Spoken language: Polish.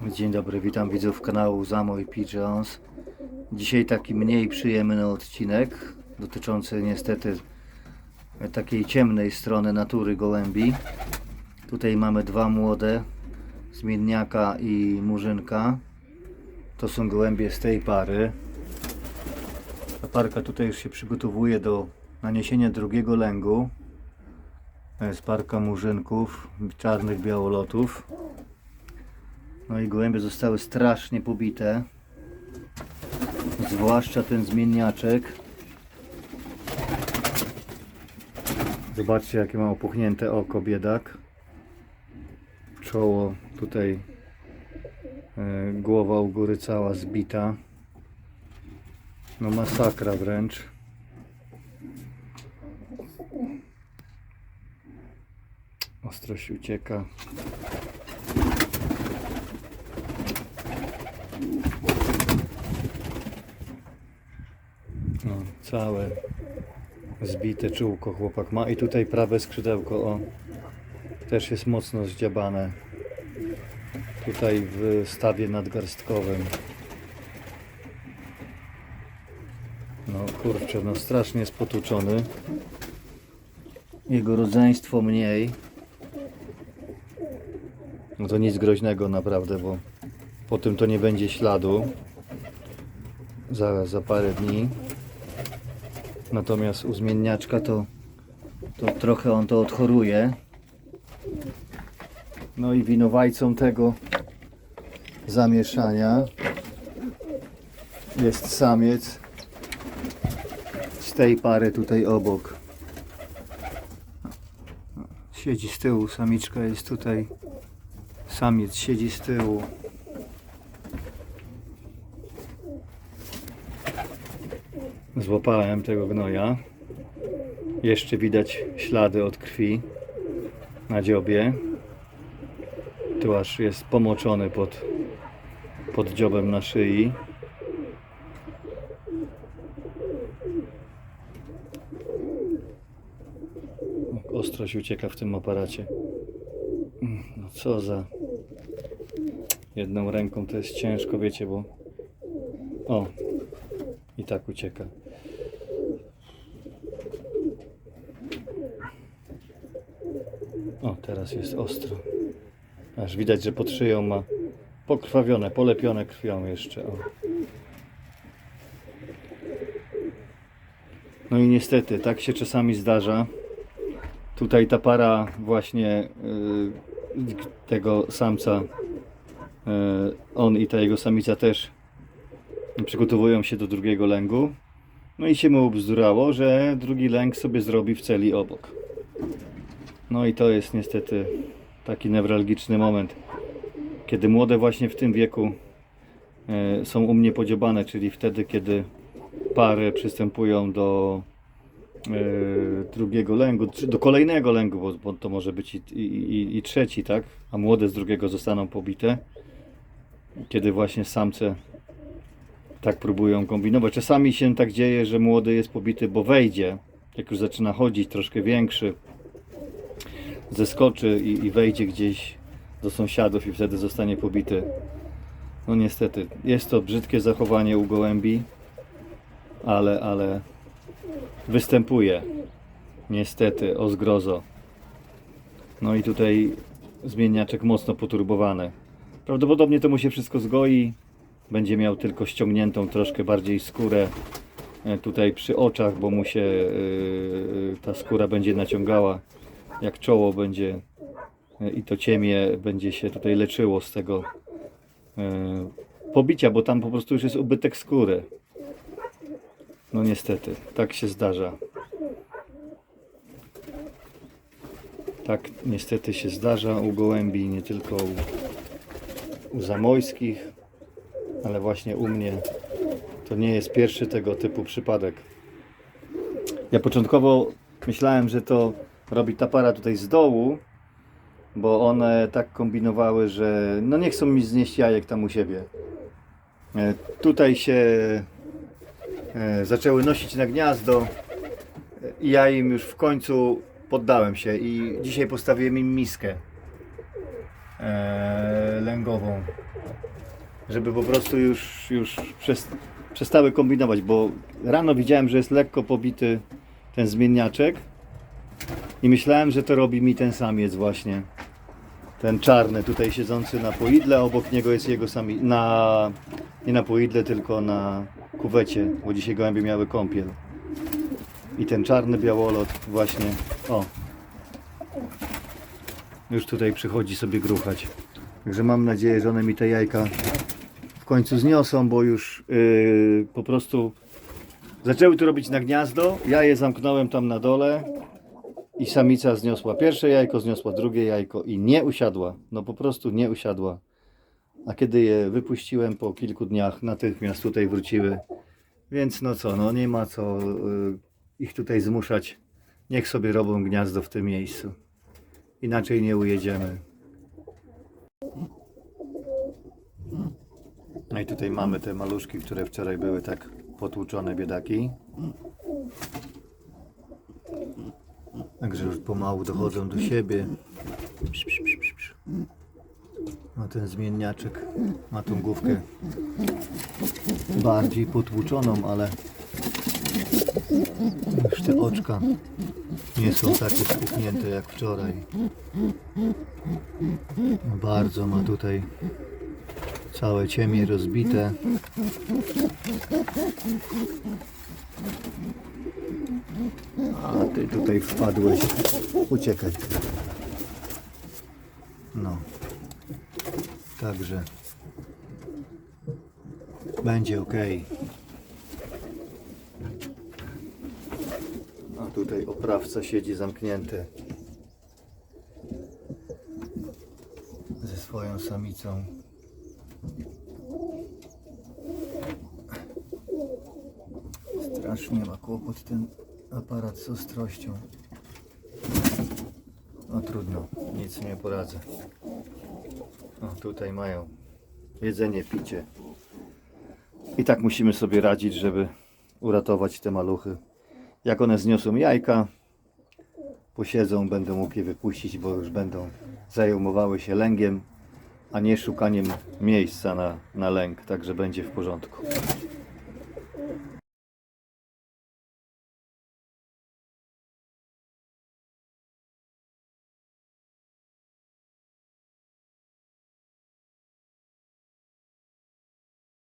Dzień dobry, witam widzów kanału Zamo i Pigeons. Dzisiaj taki mniej przyjemny odcinek dotyczący niestety takiej ciemnej strony natury gołębi. Tutaj mamy dwa młode, zmienniaka i murzynka. To są gołębie z tej pary. Ta parka tutaj już się przygotowuje do naniesienia drugiego lęgu. To jest parka murzynków, czarnych białolotów. No i gołębie zostały strasznie pobite. Zwłaszcza ten zmienniaczek. Zobaczcie jakie ma opuchnięte oko biedak. Czoło tutaj e, głowa u góry cała zbita. No masakra wręcz. Ostrość ucieka. No, całe zbite czółko chłopak ma. I tutaj prawe skrzydełko o. Też jest mocno zdziabane. Tutaj w stawie nadgarstkowym. No kurczę no strasznie jest potłuczony jego rodzeństwo mniej. No to nic groźnego naprawdę bo po tym to nie będzie śladu. Za, za parę dni Natomiast u zmienniaczka to, to trochę on to odchoruje. No i winowajcą tego zamieszania jest samiec z tej pary tutaj obok. Siedzi z tyłu, samiczka jest tutaj. Samiec siedzi z tyłu. Złapałem tego gnoja. Jeszcze widać ślady od krwi na dziobie. Tu aż jest pomoczony pod, pod dziobem na szyi. Jak Ostrość ucieka w tym aparacie. Mm, No co za... Jedną ręką to jest ciężko, wiecie, bo... O, i tak ucieka. O, teraz jest ostro. Aż widać, że pod szyją ma pokrwawione, polepione krwią jeszcze. O. No i niestety, tak się czasami zdarza. Tutaj ta para właśnie y, tego samca, y, on i ta jego samica też przygotowują się do drugiego lęgu. No i się mu ubzdurało, że drugi lęk sobie zrobi w celi obok. No i to jest niestety taki newralgiczny moment, kiedy młode właśnie w tym wieku e, są u mnie podziobane, czyli wtedy, kiedy pary przystępują do e, drugiego lęgu, do kolejnego lęgu, bo, to może być i, i, i trzeci, tak? A młode z drugiego zostaną pobite. Kiedy właśnie samce tak próbują kombinować. Czasami się tak dzieje, że młody jest pobity, bo wejdzie, jak już zaczyna chodzić, troszkę większy, zeskoczy i, i wejdzie gdzieś do sąsiadów i wtedy zostanie pobity. No niestety, jest to brzydkie zachowanie u gołębi, ale, ale występuje. Niestety, o zgrozo. No i tutaj zmienniaczek mocno poturbowany. Prawdopodobnie to mu się wszystko zgoi, będzie miał tylko ściągniętą troszkę bardziej skórę e, tutaj przy oczach, bo mu się e, ta skóra będzie naciągała jak czoło będzie e, i to ciemię będzie się tutaj leczyło z tego pobicia, bo tam po prostu już jest ubytek skóry. No niestety, tak się zdarza. Tak niestety się zdarza u gołębi, nie tylko u, u zamojskich ale właśnie u mnie to nie jest pierwszy tego typu przypadek. Ja początkowo myślałem, że to robi ta para tutaj z dołu, bo one tak kombinowały, że no nie chcą mi znieść jajek tam u siebie. E, Tutaj się e, zaczęły nosić na gniazdo e, i ja im już w końcu poddałem się i dzisiaj postawiłem im miskę lęgową. Żeby po prostu już, już przes- przestały kombinować, bo rano widziałem, że jest lekko pobity ten zmienniaczek i myślałem, że to robi mi ten samiec właśnie. Ten czarny tutaj siedzący na poidle, obok niego jest jego sami na nie na poidle, tylko na kuwecie, bo dzisiaj gołębie miały kąpiel. I ten czarny białolot właśnie, o, już tutaj przychodzi sobie gruchać. Także mam nadzieję, że one mi te jajka końcu zniosą, bo już yy, po prostu zaczęły tu robić na gniazdo. Ja je zamknąłem tam na dole i samica zniosła pierwsze jajko, zniosła drugie jajko i nie usiadła. No po prostu nie usiadła. A kiedy je wypuściłem po kilku dniach, natychmiast tutaj wróciły. Więc no co, no nie ma co yy, ich tutaj zmuszać. Niech sobie robią gniazdo w tym miejscu. Inaczej nie ujedziemy. No i tutaj mamy te maluszki, które wczoraj były tak potłuczone biedaki. Także już pomału dochodzą do siebie. No ten zmienniaczek ma tą główkę bardziej potłuczoną, ale już te oczka nie są takie spuchnięte jak wczoraj. Bardzo ma tutaj całe ciemię rozbite. A ty tutaj wpadłeś. Uciekaj. No. Także będzie ok. A tutaj oprawca siedzi zamknięty ze swoją samicą. Strasznie ma kłopot ten aparat z ostrością. No trudno, nic nie poradzę. O, tutaj mają jedzenie, picie. I tak musimy sobie radzić, żeby uratować te maluchy. Jak one zniosą jajka, posiedzą, będę mógł je wypuścić, bo już będą zajmowały się lęgiem, a nie szukaniem miejsca na, na lęk, także będzie w porządku.